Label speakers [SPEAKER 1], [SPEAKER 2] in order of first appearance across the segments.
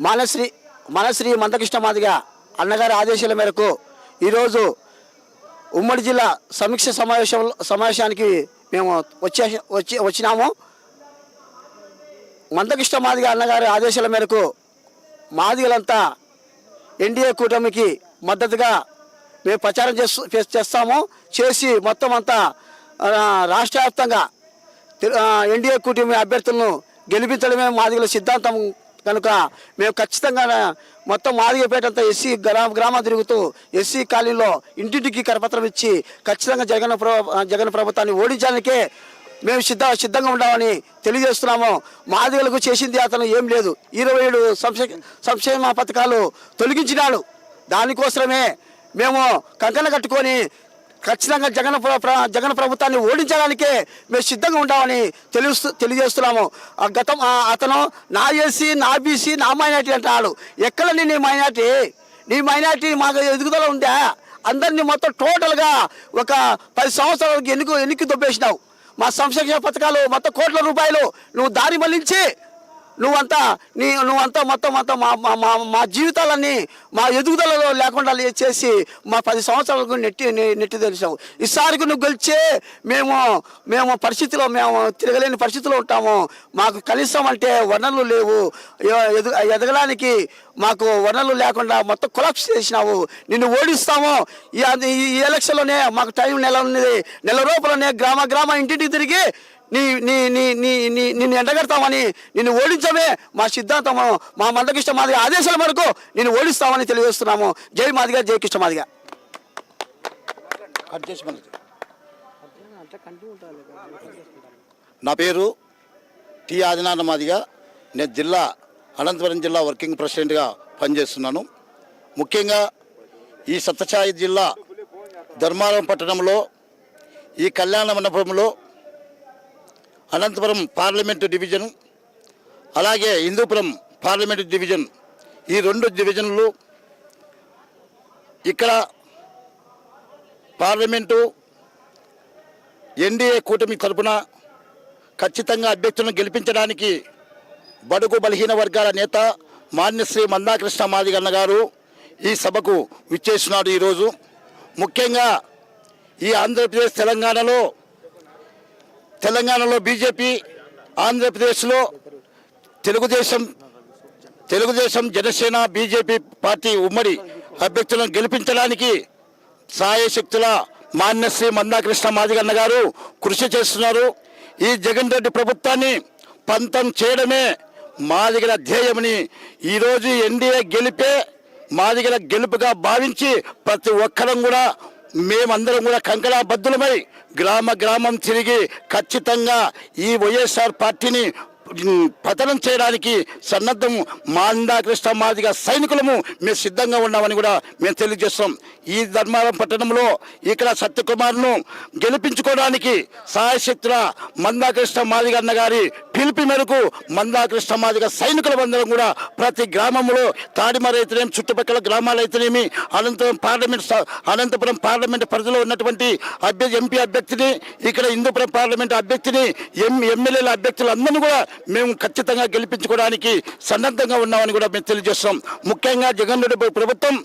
[SPEAKER 1] మానశ్రీ మనశ్రీ మందకృష్ణ మాదిగ అన్నగారి ఆదేశాల మేరకు ఈరోజు ఉమ్మడి జిల్లా సమీక్ష సమావేశంలో సమావేశానికి మేము వచ్చే వచ్చి వచ్చినాము. మందకృష్ణ మాదిగ అన్నగారి ఆదేశాల మేరకు మాదిగలంతా ఎన్డీఏ కూటమికి మద్దతుగా మేము ప్రచారం చేస్తూ చేస్తాము. చేసి మొత్తం అంతా రాష్ట్ర వ్యాప్తంగా ఎన్డీఏ కూటమి అభ్యర్థులను గెలిపించడమే మాదిగల సిద్ధాంతం కనుక మేము ఖచ్చితంగా మొత్తం మాదిగపేట అంతా ఎస్సీ గ్రామ గ్రామ తిరుగుతూ ఎస్సీ కాలనీలో ఇంటింటికి కరపత్రం ఇచ్చి ఖచ్చితంగా జగన్ జగన్ ప్రభుత్వాన్ని ఓడించడానికే మేము సిద్ధ సిద్ధంగా ఉన్నామని తెలియజేస్తున్నాము. మాదిగలకు చేసింది అతను ఏం లేదు. ఇరవై ఏడు సంక్షే సంక్షేమ పథకాలు తొలగించినాడు. దానికోసమే మేము కంకణ కట్టుకొని ఖచ్చితంగా జగన్ జగన్ ప్రభుత్వాన్ని ఓడించడానికే మేము సిద్ధంగా ఉంటామని తెలుస్తూ తెలియజేస్తున్నాము. గతం ఆ అతను నా ఎస్సీ నా బీసీ నా మైనార్టీ అంటాడు. ఎక్కడ నీ మైనార్టీ? నీ మైనార్టీ మాకు ఎదుగుదల ఉందా? అందరినీ మొత్తం టోటల్గా ఒక పది సంవత్సరాలకి ఎన్నిక ఎన్నిక దొబ్బేసినావు. మా సంక్షేమ పథకాలు మొత్తం కోట్ల రూపాయలు నువ్వు దారి మళ్ళించి నువ్వంతా నీ నువ్వంతా మొత్తం అంతా మా మా మా మా జీవితాలన్నీ మా ఎదుగుదలలో లేకుండా చేసి మా పది సంవత్సరాలకు నెట్టి నెట్టి తెలిసావు. ఈసారికి నువ్వు గెలిచే మేము మేము పరిస్థితిలో మేము తిరగలేని పరిస్థితిలో ఉంటాము. మాకు కనీసం అంటే వనరులు లేవు. ఎదు ఎదగడానికి మాకు వనరులు లేకుండా మొత్తం కొలాప్స్ చేసినావు. నిన్ను ఓడిస్తాము. ఈ ఈ ఎలక్షన్లోనే మాకు టైం నెల ఉన్నది. నెల రూపాయలనే గ్రామ గ్రామ ఇంటింటికి తిరిగి నీ నీ నీ నీ నీ నిన్ను ఎండగడతామని నిన్ను ఓడించమే మా సిద్ధాంతము. మా మందకృష్ణ మాదిగ ఆదేశాల మేరకు నిన్ను ఓడిస్తామని తెలియజేస్తున్నాము. జై మాదిగ జై కృష్ణ మాదిగ.
[SPEAKER 2] నా పేరు టి ఆదినారాయణ మాదిగా. నేను జిల్లా అనంతపురం జిల్లా వర్కింగ్ ప్రెసిడెంట్గా పనిచేస్తున్నాను. ముఖ్యంగా ఈ సత్యసాయి జిల్లా ధర్మారం పట్టణంలో ఈ కళ్యాణ మండపంలో అనంతపురం పార్లమెంటు డివిజన్ అలాగే హిందూపురం పార్లమెంటు డివిజన్. ఈ రెండు డివిజన్లు ఇక్కడ పార్లమెంటు ఎన్డీఏ కూటమి తరపున ఖచ్చితంగా అభ్యర్థులను గెలిపించడానికి బడుగు బలహీన వర్గాల నేత మాన్యశ్రీ మందాకృష్ణ మాదిగన్న గారు ఈ సభకు విచ్చేస్తున్నాడు ఈరోజు. ముఖ్యంగా ఈ ఆంధ్రప్రదేశ్ తెలంగాణలో తెలంగాణలో బీజేపీ ఆంధ్రప్రదేశ్లో తెలుగుదేశం తెలుగుదేశం జనసేన బీజేపీ పార్టీ ఉమ్మడి అభ్యర్థులను గెలిపించడానికి సాయశక్తుల మాన్యశ్రీ మందాకృష్ణ మాదిగన్న గారు కృషి చేస్తున్నారు. ఈ జగన్ రెడ్డి ప్రభుత్వాన్ని పంతం చేయడమే మాదిగల ధ్యేయమని ఈరోజు ఎన్డీఏ గెలిపే మాదిగల గెలుపుగా భావించి ప్రతి ఒక్కరం కూడా మేమందరం కూడా కంకణాబద్ధులమై గ్రామ గ్రామం తిరిగి ఖచ్చితంగా ఈ వైఎస్ఆర్ పార్టీని పతనం చేయడానికి సన్నద్ధము మాందా కృష్ణ మాదిగ సైనికులము మేము సిద్ధంగా ఉన్నామని కూడా మేము తెలియజేస్తాం ఈ ధర్మారం పట్టణంలో ఇక్కడ సత్యకుమార్ను గెలిపించుకోవడానికి సాయశక్తుల మందాకృష్ణ మాదిగ అన్న గారి పిలిపి మేరకు మందాకృష్ణ మాదిగ సైనికుల అందరం కూడా ప్రతి గ్రామంలో తాడిమర అయితేనేమి చుట్టుపక్కల గ్రామాలు అయితేనేమి అనంతపురం పార్లమెంట్ స- అనంతపురం పార్లమెంట్ పరిధిలో ఉన్నటువంటి అభ్యర్థి ఎంపీ అభ్యర్థిని ఇక్కడ హిందూపురం పార్లమెంట్ అభ్యర్థిని ఎం ఎమ్మెల్యేల అభ్యర్థులందరినీ కూడా మేము ఖచ్చితంగా గెలిపించుకోవడానికి సన్నద్ధంగా ఉన్నామని కూడా మేము తెలియజేస్తున్నాం. ముఖ్యంగా జగన్ రెడ్డి ప్రభుత్వం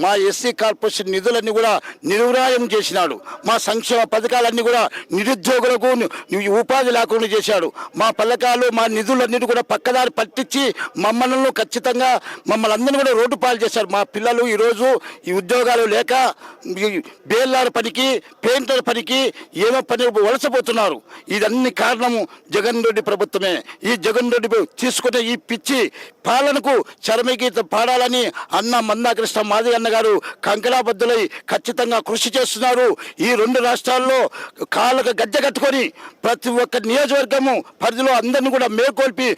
[SPEAKER 2] మా ఎస్సీ కార్పొరేషన్ నిధులన్నీ కూడా నిర్వరాయం చేసినాడు. మా సంక్షేమ పథకాలన్నీ కూడా నిరుద్యోగులకు ఉపాధి లేకుండా చేశాడు. మా పథకాలు మా నిధులన్నిటి కూడా పక్కదారి పట్టించి మమ్మల్ని ఖచ్చితంగా మమ్మల్ని అందరినీ కూడా రోడ్డు పాలు చేశారు. మా పిల్లలు ఈరోజు ఈ ఉద్యోగాలు లేక ఈ పనికి పెయింటర్ పనికి ఏమో పని వలసపోతున్నారు. ఇదన్ని కారణము జగన్ రెడ్డి ప్రభుత్వమే. ఈ జగన్ రెడ్డి తీసుకునే ఈ పిచ్చి పాలనకు చరమగీత పాడాలని అన్న మందాకృష్ణ మాది అన్న గారు కంకణాబద్ధులై ఖచ్చితంగా కృషి చేస్తున్నారు. ఈ రెండు రాష్ట్రాల్లో కాళ్ళకు గజ్జ కట్టుకొని ప్రతి ఒక్క నియోజకవర్గము పరిధిలో అందరిని కూడా మేల్కొల్పి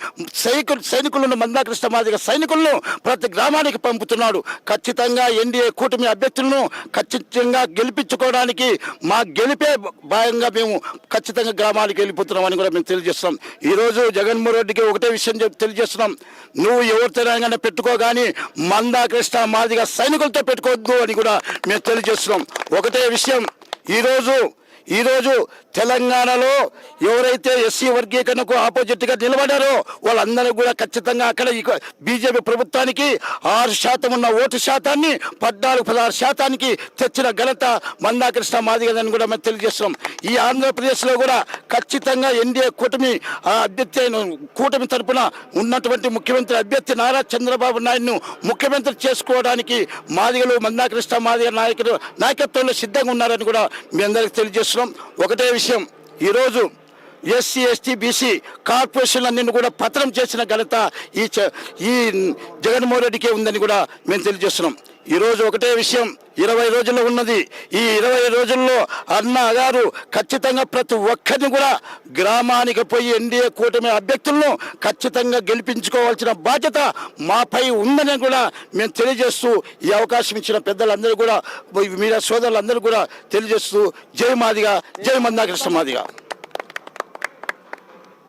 [SPEAKER 2] సైనికులు సైనికులను మందాకృష్ణ మాదిగ సైనికులను ప్రతి గ్రామానికి పంపుతున్నాడు. ఖచ్చితంగా ఎన్డీఏ కూటమి అభ్యర్థులను ఖచ్చితంగా గెలిపించుకోవడానికి మా గెలిపే భాగంగా మేము ఖచ్చితంగా గ్రామానికి వెళ్ళిపోతున్నామని కూడా మేము తెలియజేస్తున్నాం. ఈరోజు జగన్మోహన్ రెడ్డికి ఒకటే విషయం తెలియజేస్తున్నాం. నువ్వు ఎవరితోనైనా పెట్టుకో కానీ మందాకృష్ణ మాదిగా సైనికులు పెట్టుకోవద్దు అని కూడా మేము తెలియజేస్తున్నాం. ఒకటే విషయం ఈరోజు ఈరోజు తెలంగాణలో ఎవరైతే ఎస్సీ వర్గీకరణకు ఆపోజిట్గా నిలబడారో వాళ్ళందరూ కూడా ఖచ్చితంగా అక్కడ బీజేపీ ప్రభుత్వానికి ఆరు శాతం ఉన్న ఓటు శాతాన్ని పద్నాలుగు పదహారు శాతానికి తెచ్చిన ఘనత మందాకృష్ణ మాదిగదని కూడా మేము తెలియజేస్తున్నాం. ఈ ఆంధ్రప్రదేశ్లో కూడా ఖచ్చితంగా ఎన్డీఏ కూటమి ఆ అభ్యర్థి కూటమి తరపున ఉన్నటువంటి ముఖ్యమంత్రి అభ్యర్థి నారా చంద్రబాబు నాయుడును ముఖ్యమంత్రి చేసుకోవడానికి మాదిగలు మందాకృష్ణ మాదిగ నాయకులు నాయకత్వంలో సిద్ధంగా ఉన్నారని కూడా మీ అందరికీ తెలియజేస్తున్నాం. ఒకటే విషయం ఈరోజు ఎస్సీ ఎస్టీ బీసీ కార్పొరేషన్లన్నీ కూడా పత్రం చేసిన ఘనత ఈ చ- ఈ జగన్మోహన్ రెడ్డికే ఉందని కూడా మేము తెలియజేస్తున్నాం. ఈరోజు ఒకటే విషయం ఇరవై రోజుల్లో ఉన్నది. ఈ ఇరవై రోజుల్లో అన్న గారు ఖచ్చితంగా ప్రతి ఒక్కరిని కూడా గ్రామానికి పోయి ఎన్డీఏ కూటమి అభ్యర్థులను ఖచ్చితంగా గెలిపించుకోవాల్సిన బాధ్యత మాపై ఉందని కూడా మేము తెలియజేస్తూ ఈ అవకాశం ఇచ్చిన పెద్దలందరూ కూడా మీడియా సోదరులందరూ కూడా తెలియజేస్తూ జై మాదిగా జై మందాకృష్ణ మాదిగా.